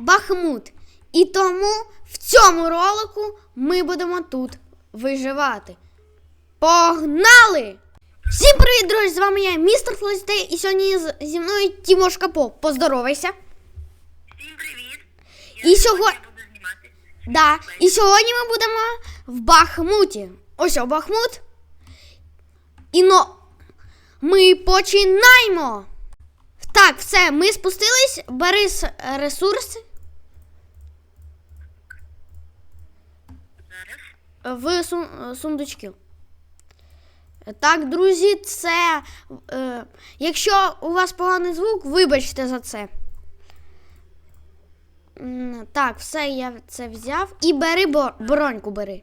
Бахмут. І тому в цьому ролику ми будемо тут виживати. Погнали! Всім привіт, друзі! З вами я, містер Флостей, і сьогодні зі мною Тімошка По. Поздоровайся. Всім привіт! І сьогодні. буду знімати. Да. І сьогодні ми будемо в Бахмуті. Ось о, Бахмут. І но ми починаємо. Так, все, ми спустились. Бери ресурси в сундучки. Так, друзі, це. Е, якщо у вас поганий звук, вибачте за це. Так, все, я це взяв. І бери бо- броньку бери.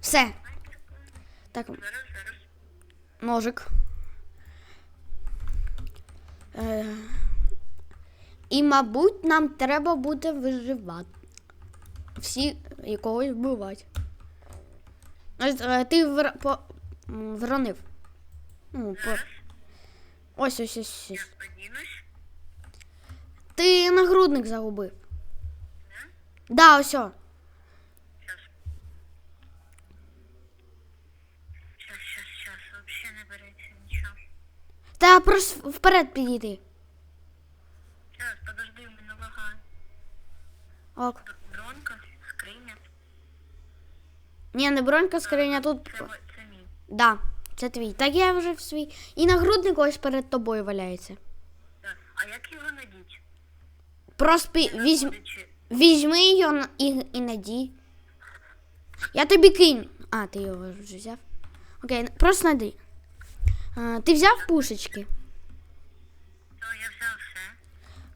Все. Так, ножик. Е, і, мабуть, нам треба буде виживати. Всі якогось вбивати. Е, Ти вр... по... вронив. Ну, по... Ось, ось, ось, ось. Ти нагрудник загубив. Да, да ось. о. Та просто вперед підійди. Зараз, подожди, у мене вага. Ок. Дронка, скриня. Ні, не бронька скриня, тут. Це, це мій. Да, це твій. Так я вже в свій. І нагрудник ось перед тобою валяється. Так. А як його надіть? Просто візьм... Візьми його і, і надій. Я тобі кинь. А, ти його вже взяв. Окей, просто надій. А, ти взяв пушечки? Все, я взяв все.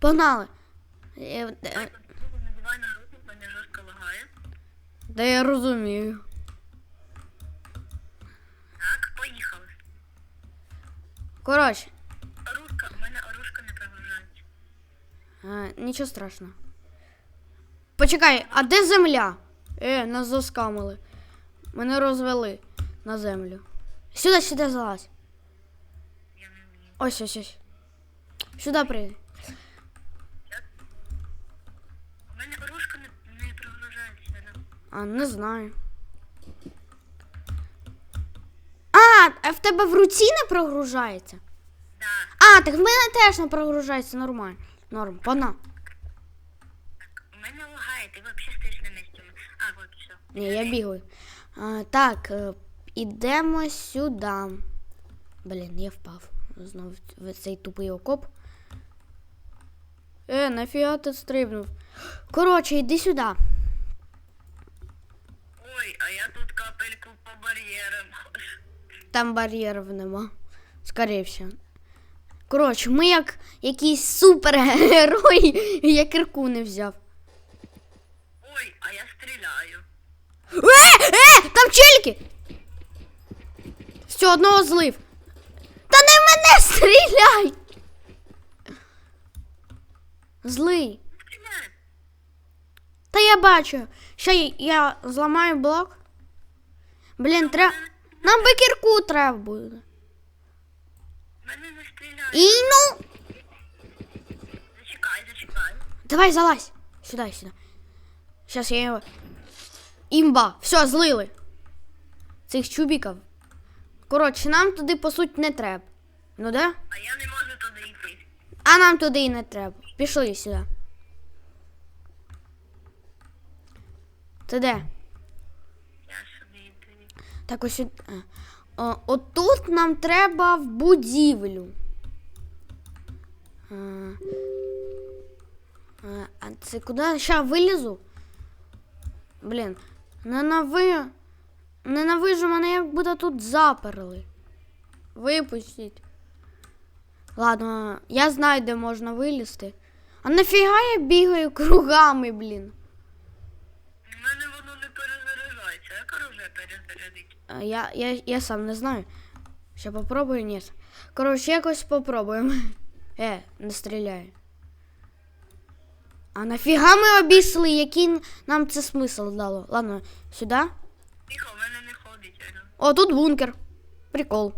Погнали. Е, е, Подожди, надівай нагрудник, мене жорстко лагає. Да я розумію. Так, поїхали. Коротше, Оружка, у мене оружка не прогружається. а, нічого страшного. Почекай, а де земля? Е, нас заскамили. Мене розвели на землю. Сюди, сюди залазь. Ось, ось, ось. Сюди прийди. У мене оружка не, не прогружається. да. А, не знаю. А, а в тебе в руці не прогружається? Да. А, так в мене теж не прогружається нормально. Норм, пона. Так, у мене лагає, ти взагалі стоїш на місці. А, от все. Ні, я бігаю. А, так, е, ідемо сюди. Блін, я впав. Знову в цей тупий окоп. Е, нафіга ти стрибнув? Коротше, йди сюди. Ой, а я тут капельку по бар'єрам. Там бар'єрів нема. Скоріше. всього. Коротше, ми як якісь супергерої, я кирку не взяв. Ой, а я стріляю. Е, е, там челіки! Все, одного злив. Та не в мене стріляй! Злий. Та я бачу. Й- я зламаю блок. Блін, треба. Нам би кірку треба буде. Мене не. І ну. Зачекай, зачекай. Давай залазь. Сюди, сюди. Сейчас я його. Імба. Все, злили. Цих чубіків. Коротше, нам туди по суті не треба. Ну да? А я не можу туди йти. А нам туди і не треба. Пішли сюди. Ти де? Я собі йду. Так ось. сюди. О, отут нам треба в будівлю. А, а, а це куди? Ща вилізу. Блін. Ненави... Ненавижу мене, як буде тут заперли. Випустіть. Ладно, я знаю, де можна вилізти. А нафіга я бігаю кругами, блін. У мене воно не перезаряджається. Як оружие перезарядить? А, Я, я, я сам не знаю. Ще попробую, ні. Коротше, якось попробуємо. Е, не стріляй. А нафіга ми обійшли? Який нам це смисл дало? Ладно, сюди. Тихо, в мене не ходить. О, тут бункер. Прикол.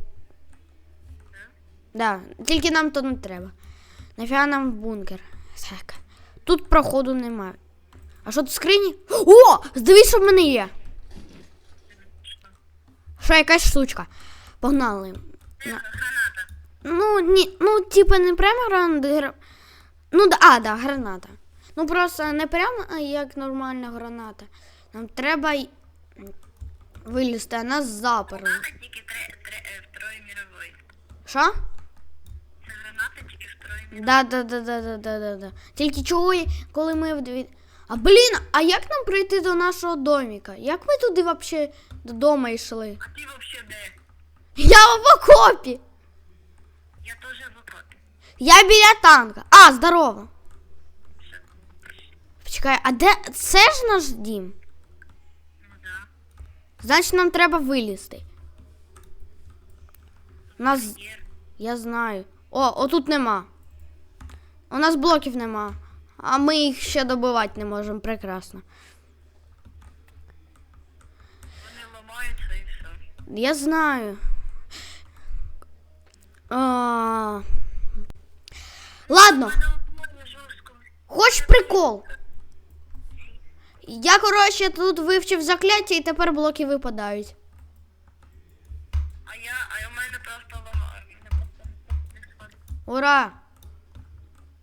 Да, тільки нам то не треба. Нафіга нам в бункер. Так. Тут проходу немає. А що тут скрині? О! Дивись, що в мене є. Що якась штучка. Погнали. Це. Ну, ні, ну, типа не прямо граната. Ну, да, а, да, граната. Ну просто не прямо як нормальна граната. Нам треба й- вилізти, а нас заперли. Граната тільки тре, тре, е, Второї мирової. Що? Це граната тільки Второї мирової. Да, да, да, да, да, да, да. Тільки чого, коли ми вдві. А блін, а як нам прийти до нашого доміка? Як ми туди взагалі додому йшли? А ти взагалі де? Я в окопі. Я теж в окопі. Я біля танка. А, здорово. Почекай, а де це ж наш дім? Ну да. Значить, нам треба вилізти. У нас. Я знаю. О, отут нема. У нас блоків нема. А ми їх ще добивати не можемо. Прекрасно. Вони ламаються і все. Я знаю. А... Ладно, Мене обмовили жорстко. хоч прикол. Я, коротше, тут вивчив закляття і тепер блоки випадають. А я, а у мене просто лагає. Ура!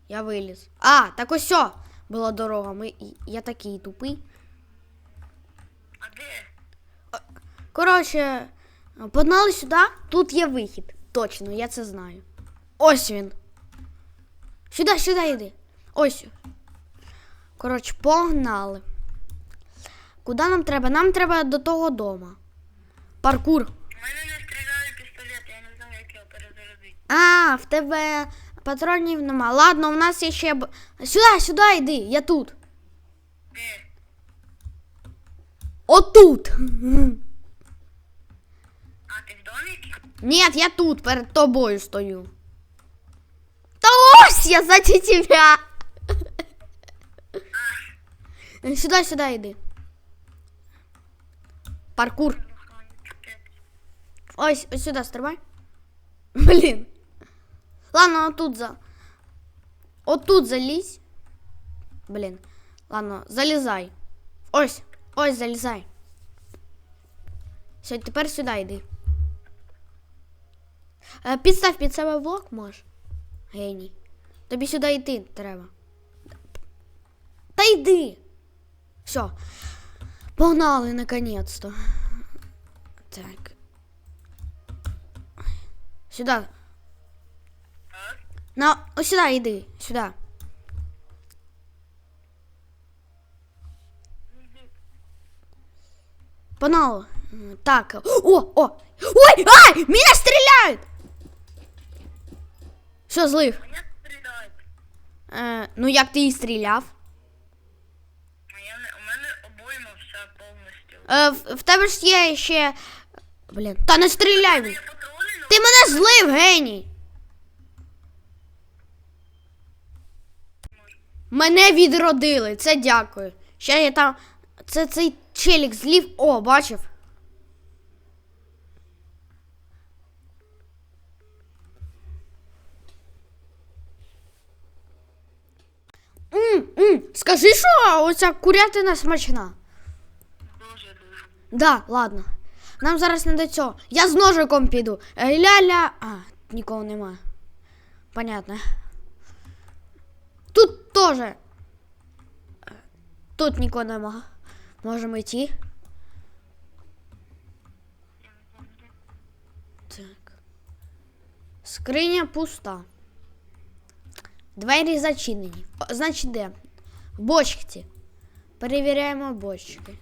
Я виліз. А, так ось о, була дорога. Ми... Я такий тупий. А де? Коротше, погнали сюди, тут є вихід. Точно, я це знаю. Ось він. Сюди, сюди йди. Ось. Коротше, погнали. Куди нам треба? Нам треба до того дома. Паркур. У мене не стріляє пістолет, я не знаю, як його перезарядити. А, в тебе патронів нема. Ладно, у нас є ще. б- Сюди, сюди йди, я тут. Де? Отут. А ти в доміки? Ні, я тут перед тобою стою. Та ось я заді тебя. Сюди, сюди йди. Паркур. Ось, ось сюди стрибай. Блін. Ладно, отут за. Отут залізь. Блін. Ладно, залізай. Ось, ось залізай. Все, тепер сюди йди. Е, Підстав під себе блок можеш. Геній. Тобі сюди йти треба. Та йди. Все. Погнали наконец-то. Так. Сюди. На, ось сюди йди. Сюди. Погнали. М, Так. О, о! Ой! Ай! Меня стреляют! Все, злив. Як стріляють? Е, ну як ти і стріляв? А я не, у мене обойма вся повністю. Е, в, в тебе ж є ще. Блін, та не стріляй! Я патрони, ну, Ти мене злив, геній! Мене відродили, це дякую. Ще я там. Це цей челік злів. О, бачив. М, м, скажи, що оця курятина смачна. дуже дуже. Да, ладно. Нам зараз не до цього. Я з ножиком піду. Ля-ля. А, нікого нема. Понятно. Тут теж. Е, Тут нікого нема. Можемо йти. Так. Скриня пуста. Двері зачинені. О, Значить, де? В бочці. Перевіряємо бочки.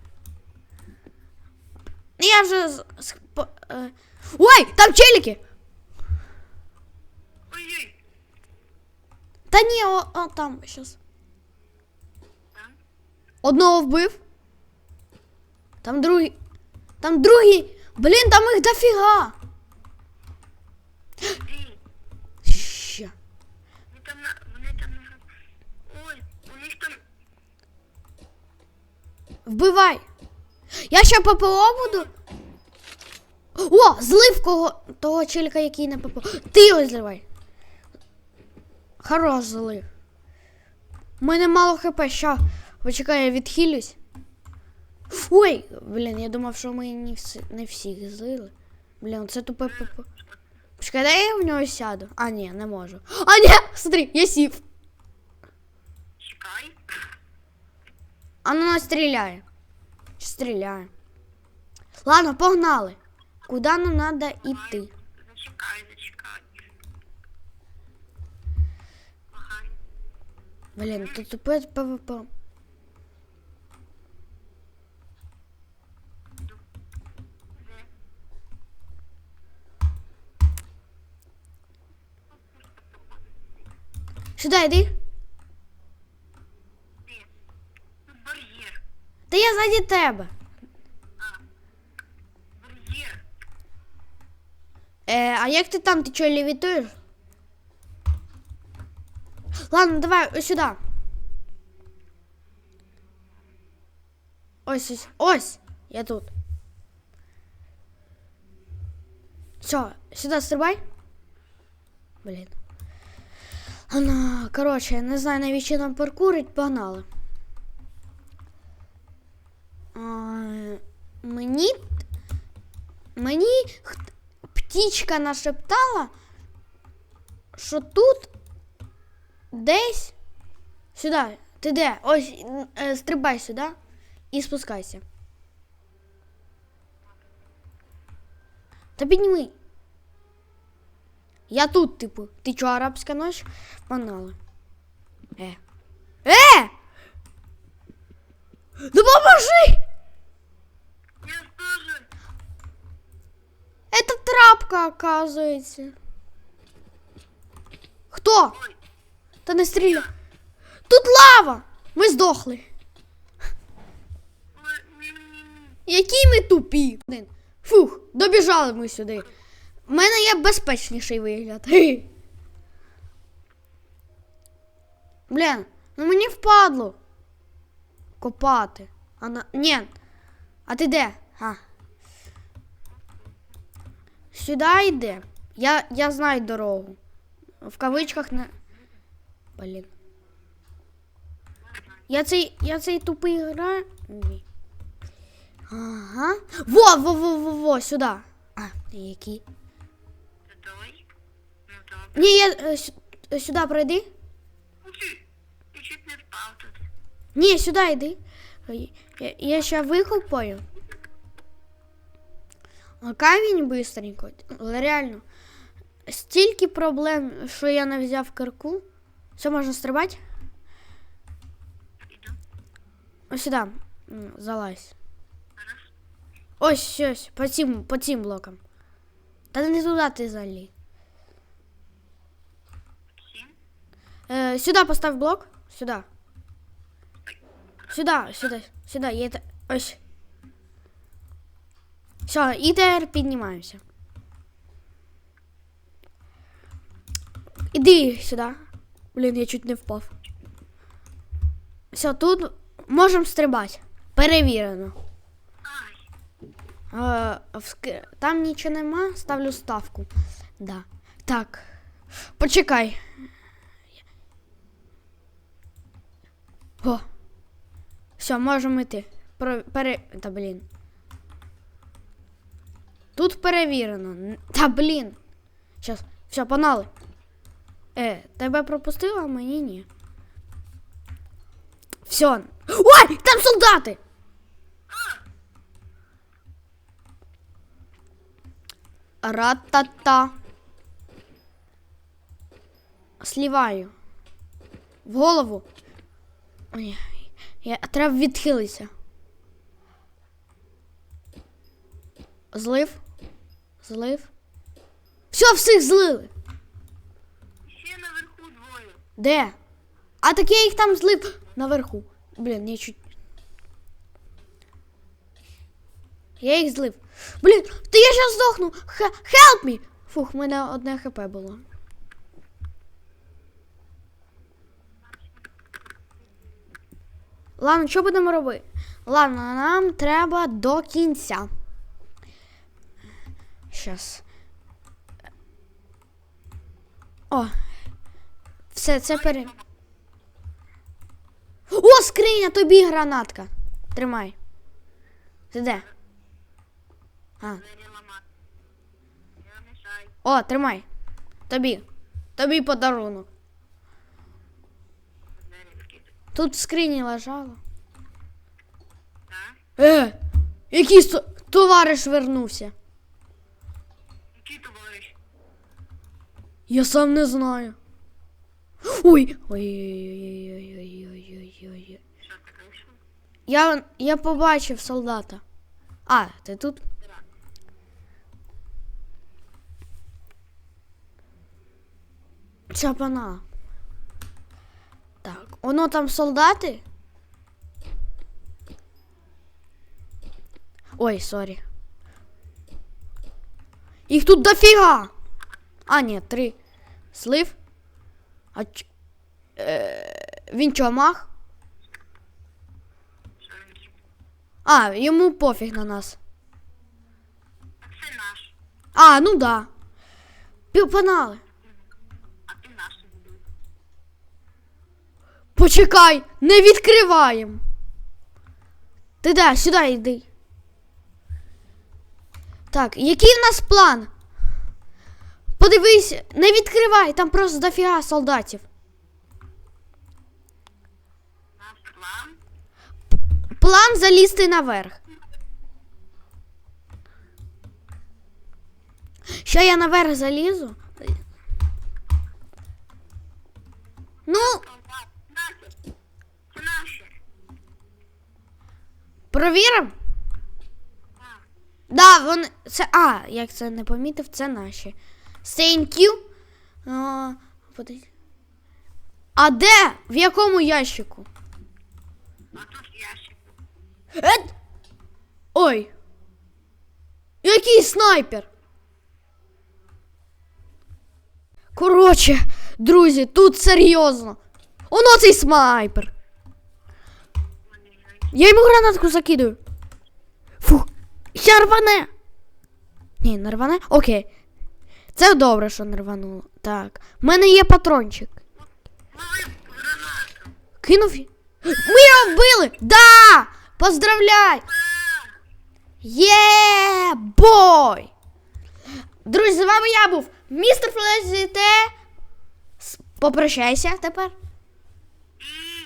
Ну, Я вже. з- з- по- е, Ой, там челіки! Ой-ой. Та ні, о, о там щас. Одного вбив. Там другий. Там другий. Блін, там їх дофіга. Ще. На... Вбивай. Я ще ППО буду. О, злив кого того челіка, який не попав. Ти його зливай. Хорош злив. У мене мало хп, ща. Почекай, я відхилюсь. Ой, блін, я думав, що ми не, всі, не всіх злили. Блін, це тупе ПП. Почекай, дай я в нього сяду. А, ні, не можу. А, ні, смотри, я сів. Чекай. А ну нас стріляє. Стріляє. Ладно, погнали. Куди нам треба йти? Зачекай. Блін, тут тупе ПВП. Де? Сюди йди. Де? Тут бар'єр. Та я ззаді тебе. Бар'єр. Е, а як ти там, ти чого лівітуєш? Ладно, давай ось сюди. Ось ось. Ось. Я тут. Все, сюди стрибай. Блін. Ну, коротше, я не знаю, навіщо нам паркурить, погнали. А, мені. Мені хт- птічка нашептала, що тут десь. Сюди. Ти де? Ось м, е, стрибай сюди і спускайся. Та підніми. Я тут, типу. Ти чого арабська ночь? Погнали. Е. Е! Допоможи! Я теж. Это трапка, оказывается. Хто? Ой. Та не стріляй. Тут лава! Ми здохли. Які ми тупі. Фух, добіжали ми сюди. У мене є безпечніший вигляд. Блін, ну мені впадло. Копати. А на... Ні. А ти де? А. Сюди йде. Я, я знаю дорогу. В кавичках не. Блін. Я цей, я цей тупий граю. Ага. Во, во, во, во, во, сюди. А? Це той? Ну добре. Ні, я е, е, сюди пройди. Ой, Я чуть не впав тут. Ні, сюди йди. Я, я ще викупаю. А Камінь быстренько. Реально. Стільки проблем, що я не взяв кирку. Все, можна стрибати? Іду. Ось сюди. М, Залазь. Зараз. Ось, ось, по цим, по цим блокам. Та не туди ти заліз. Сім. Е, сюди постав блок. Сюди. Сюди, сюди, сюди. Я те- Ось. Все, і тепер піднімаємося. Іди сюди. Блін, я чуть не впав. Все, тут можемо стрибати. Перевірено. Е, Там нічого нема, ставлю ставку. Да. Так. Почекай. О. Все, можемо йти. Про... Пере... Та блін. Тут перевірено. Та блін. Щас. Все, погнали. Е, тебе пропустила, а мені ні. Все. Ой! Там солдати! Ра-та-та. Сліваю. В голову. Ой, я, треба відхилитися. Злив. Злив. Все, всіх злили. Де? А так я їх там злив наверху. Блін, я чуть. Я їх злив. Блін, та я зараз здохну. Х- Help me! Фух, в мене одне хп було. Ладно, що будемо робити? Ладно, нам треба до кінця. Щас. О. Все, це пере. О, скриня, тобі гранатка. Тримай. Ти де? А. О, тримай. Тобі. Тобі подарунок. Тут в скрині лежало. Е! Якийсь то- товариш вернувся. Який товариш? Я сам не знаю. Ой! Ой-ой-ой-ой-ой-ой-ой-ой. Що ти вийшов? Я, я побачив солдата. А, ти тут? Чапана. Так, воно там солдати. Ой, сорі. Їх тут дофіга. А, ні, три. Слив. А ч... Е, він чо, мах? А, йому пофіг на нас. А це наш. А, ну да. Пі- Погнали. А ти наш. Почекай, не відкриваємо. Ти де, сюди йди. Так, який в нас план? Подивись, не відкривай, там просто дофіга солдатів. Наш план. План залізти наверх. Що я наверх залізу? Ну, провіримо. Да, вони. Це. А, як це не помітив, це наші. Thank you. А, а де? В якому ящику? Ет! Ой. Який снайпер? Коротше, друзі, тут серйозно. Оно цей снайпер. Я йому гранатку закидаю. Фух, ще рване. Ні, не рване? Окей. Це добре, що не рвануло. Так. В мене є патрончик. Кинув. Ми його вбили! Да! Поздравляй! Є бой! Друзі, з вами я був містер Флезіте. Попрощайся тепер. І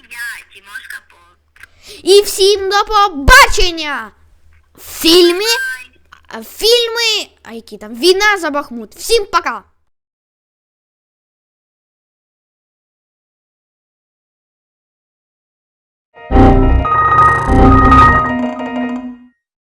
я, Тимошка Пол. І всім до побачення! В фільмі. Фільми. А які там? Війна за Бахмут. Всім пока!